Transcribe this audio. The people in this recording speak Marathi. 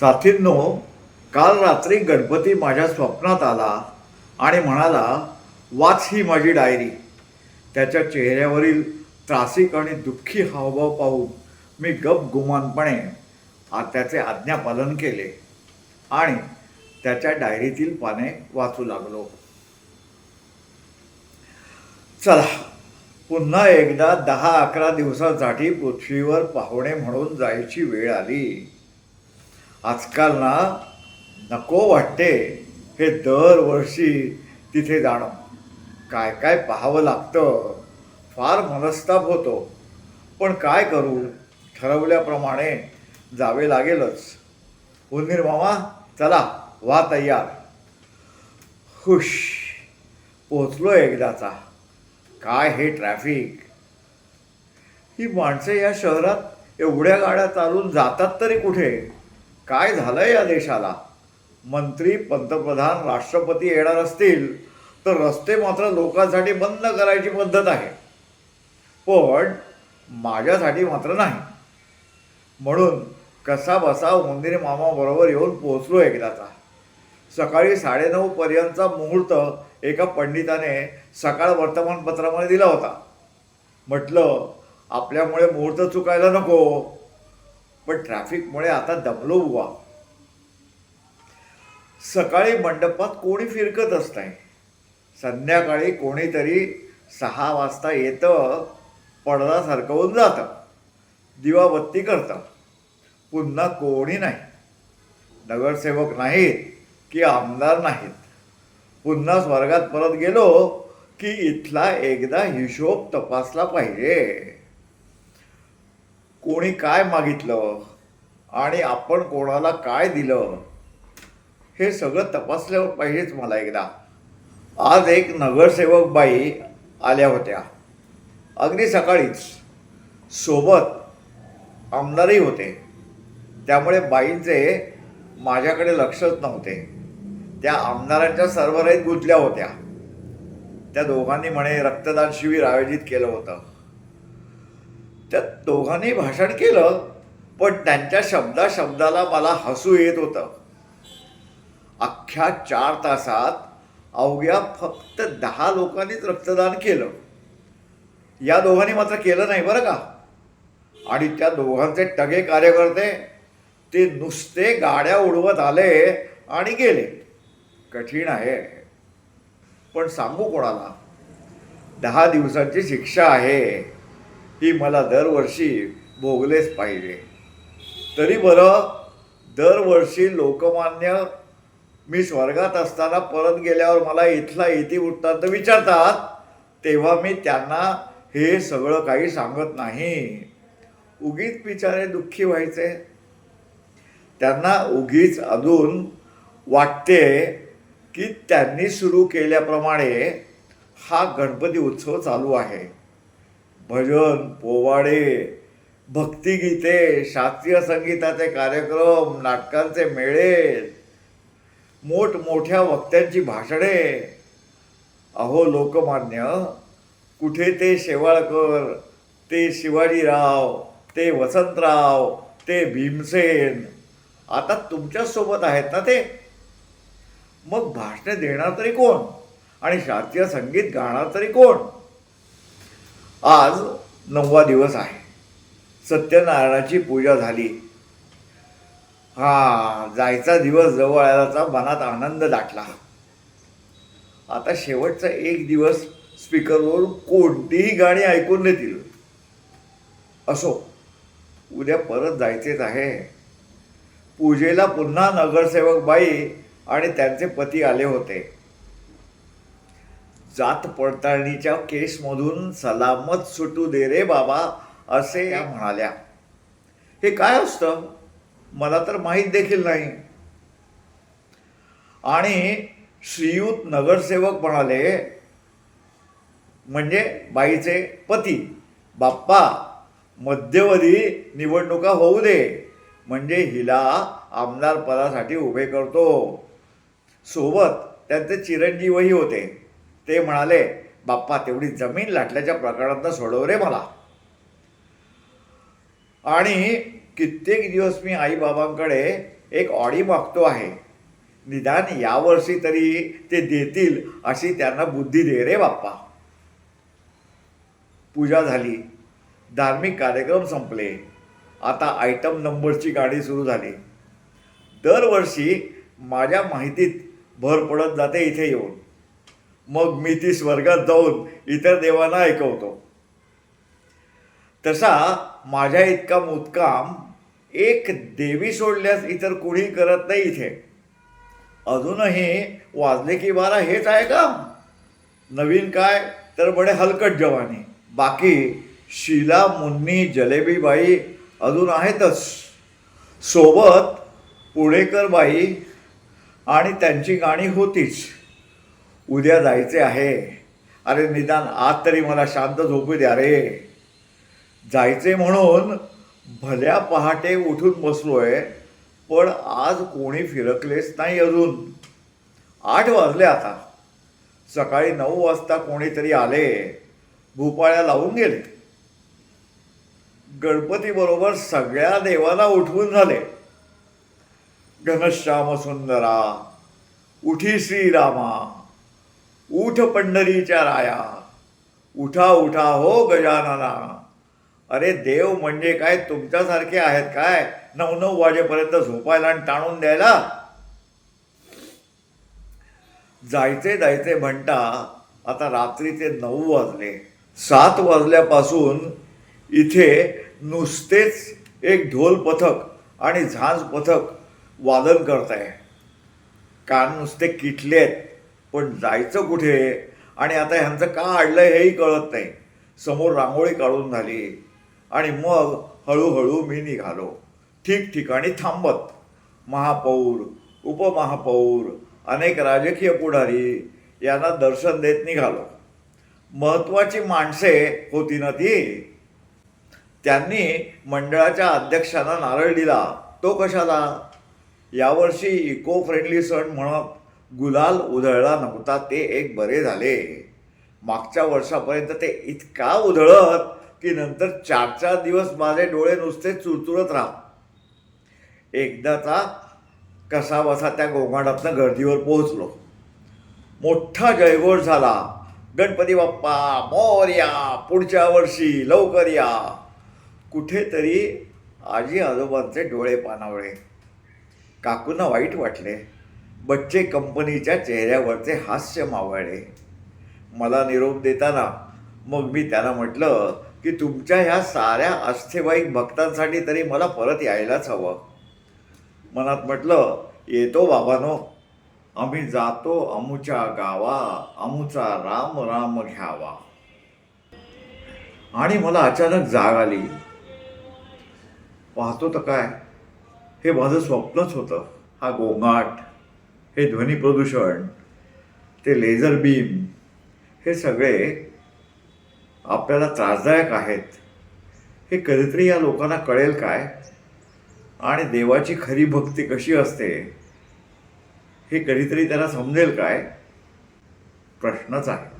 साथींनो काल रात्री गणपती माझ्या स्वप्नात आला आणि म्हणाला वाच ही माझी डायरी. त्याच्या चेहऱ्यावरील त्रासिक आणि दुःखी हावभाव पाहून मी गप गुमानपणे त्याचे आज्ञापालन केले आणि त्याच्या डायरीतील पाने वाचू लागलो. चला पुन्हा एकदा दहा अकरा दिवसांसाठी पृथ्वीवर पाहुणे म्हणून जायची वेळ आली. आजकाल ना नको वाटते हे दरवर्षी तिथे जाणं. काय काय पाहावं लागतं. फार मनस्ताप होतो. पण काय करू? ठरवल्याप्रमाणे जावे लागेलच. उंदीर मामा चला वा तयार. हुश पोचलो एकदाचा काय हे ट्रॅफिक? ही माणसं या शहरात एवढ्या गाड्या चालून जातात तरी कुठे? काय झालं या देशाला? मंत्री पंतप्रधान राष्ट्रपती येणार असतील तर रस्ते मात्र लोकांसाठी बंद करायची पद्धत आहे. पण माझ्यासाठी मात्र नाही. म्हणून कसा बसा उंदिरी मामाबरोबर येऊन पोचलो एकदाचा सकाळी साडेनऊ पर्यंतचा मुहूर्त एका पंडिताने सकाळ वर्तमानपत्रामध्ये दिला होता. म्हटलं आपल्यामुळे मुहूर्त चुकायला नको. पण ट्रॅफिकमुळे आता दमलो बुवा. सकाळी मंडपात कोणी फिरकत नाही संध्याकाळी कोणीतरी सहा वाजता येतं पडदा सरकवून जातं. दिवाबत्ती करतं. पुन्हा कोणी नाही. नगरसेवक नाहीत की आमदार नाहीत. पुन्हा स्वर्गात परत गेलो की इथला एकदा हिशोब तपासला पाहिजे. कोणी काय मागितलं आणि आपण कोणाला काय दिलं हे सगळं तपासलं पाहिजेच मला एकदा. आज एक नगरसेवक बाई आल्या होत्या. अगदी सकाळीच सोबत आमदारही होते. त्यामुळे बाईंचे माझ्याकडे लक्षच नव्हते. त्या आमदारांच्या सरबराईत गुंतल्या होत्या. त्या दोघांनी म्हणे रक्तदान शिबिर आयोजित केलं होतं. त्या दोघांनी भाषण केलं पण त्यांच्या शब्दा शब्दाला मला हसू येत होतं. अख्ख्या चार तासात अवघ्या फक्त दहा लोकांनीच रक्तदान केलं. या दोघांनी मात्र केलं नाही बरं का? आणि त्या दोघांचे टगे कार्यकर्ते ते नुसते गाड्या उडवत आले आणि गेले. कठीण आहे. पण सांगू कोणाला? दहा दिवसांची शिक्षा आहे. ही मला दरवर्षी भोगलेच पाहिजे. तरी बरं दरवर्षी लोकमान्य मी स्वर्गात असताना परत गेल्यावर मला इथला इति वृत्तांत विचारतात तेव्हा मी त्यांना हे सगळं काही सांगत नाही. उगीच बिचारे दुःखी व्हायचे. त्यांना उगीच अजून वाटते की त्यांनी सुरू केल्याप्रमाणे हा गणपती उत्सव चालू आहे. भजन पोवाडे भक्तिगीते शास्त्रीय संगीताचे कार्यक्रम नाटकांचे मेळे मोठमोठ्या वक्त्यांची भाषणे. अहो लोकमान्य कुठे ते शेवाळकर ते शिवाजीराव ते वसंतराव ते भीमसेन आता तुमच्यासोबत आहेत ना ते? मग भाषणे देणार तरी कोण? आणि शास्त्रीय संगीत गाणार तरी कोण? आज नववा दिवस आहे. सत्यनारायणाची पूजा झाली. हा जायचा दिवस जवळ आल्याचा मनात आनंद दाटला. आता शेवटचा एक दिवस स्पीकरवर कोणतीही गाणी ऐकून देतील असो उद्या परत जायचेच आहे. पूजेला पुन्हा नगरसेवक बाई आणि त्यांचे पती आले होते. जात पडताळणीच्या केसमधून सलामत सुटू दे रे बाबा असे या म्हणाल्या. हे काय असतं? मला तर माहीत देखील नाही. आणि श्रीयुत नगरसेवक म्हणाले म्हणजे बाईचे पती बाप्पा मध्यवधी निवडणुका होऊ दे. म्हणजे हिला आमदार पदासाठी उभे करतो. सोबत त्यांचे चिरंजीवही होते. ते म्हणाले बाप्पा तेवढी जमीन लाटल्याच्या प्रकरणात सोडव रे मला. आणि कित्येक दिवस मी आईबाबांकडे एक ऑडी मागतो आहे. निदान यावर्षी तरी ते देतील अशी त्यांना बुद्धी दे रे बाप्पा. पूजा झाली. धार्मिक कार्यक्रम संपले. आता आयटम नंबरची गाडी सुरू झाली. दरवर्षी माझ्या माहितीत भर पडत जाते इथे येऊन. मग मी ती स्वर्गात जाऊन इतर देवांना ऐकवतो. तसा माझ्या इतका मुतकाम एक देवी सोडल्यास इतर कुणी करत नाही इथे. अजूनही वाजले की बारा हेच आहे का नवीन काय तर बडे हलकट जवानी. बाकी शीला मुन्नी जलेबीबाई अजून आहेतच. सोबत पुणेकर बाई आणि त्यांची गाणी होतीच. उद्या जायचे आहे. अरे निदान आज तरी मला शांत झोपू द्या रे. जायचे म्हणून भल्या पहाटे उठून बसलोय पण आज कोणी फिरकलेच नाही अजून. आठ वाजले आता. सकाळी नऊ वाजता कोणीतरी आले. भूपाळ्या लावून गेले. गणपतीबरोबर सगळ्या देवाला उठवून झाले. घनश्याम सुंदरा उठी श्रीरामा उठ पंढरीच्या राया. उठा उठा हो गजानना. अरे देव म्हणजे काय? तुमच्यासारखे आहेत काय? नऊ नऊ वाजेपर्यंत झोपायला आणि ताणून द्यायला? जायचे जायचे म्हणता आता रात्रीचे नऊ वाजले. सात वाजल्यापासून इथे नुसतेच एक ढोल पथक आणि झांज पथक वादन करत आहे कान नुसते आहेत पण जायचं कुठे? आणि आता ह्यांचं का अडलंय हेही कळत नाही. समोर रांगोळी काढून झाली. आणि मग हळूहळू मी निघालो. ठिकठिकाणी थांबत. महापौर उपमहापौर अनेक राजकीय पुढारी यांना दर्शन देत निघालो. महत्त्वाची माणसे होती ना ती? त्यांनी मंडळाच्या अध्यक्षांना नारळ दिला. तो कशाला? यावर्षी इको फ्रेंडली सण म्हणत गुलाल उधळला नव्हता ते एक बरे झाले. मागच्या वर्षापर्यंत ते इतका उधळत की नंतर चार चार दिवस माझे डोळे नुसते चुरचुरत राहत. एकदाचा कसा बसा त्या गोंगाडातनं गर्दीवर पोहोचलो. मोठा जयघोष झाला. गणपती बाप्पा मोर्या पुढच्या वर्षी लवकर या. कुठेतरी आजी आजोबांचे डोळे पानावळे. काकूंना वाईट वाटले. बच्चे कंपनीच्या चेहऱ्यावरचे हास्य मावळले. मला निरोप देताना मग मी त्यांना म्हटलं की तुमच्या ह्या साऱ्या अस्थेवाईक भक्तांसाठी तरी मला परत यायलाच हवं. मनात म्हटलं येतो बाबानो आम्ही जातो अमुच्या गावा अमुचा राम राम घ्यावा. आणि मला अचानक जाग आली. पाहतो तर काय हे माझं स्वप्नच होतं हा गोंगाट. हे ध्वनी प्रदूषण ते लेझर बीम हे सगळे आपल्याला त्रासदायक आहेत. हे कधीतरी या लोकांना कळेल काय? आणि देवाची खरी भक्ती कशी असते? हे कधीतरी त्याला समजेल काय? प्रश्नच आहे.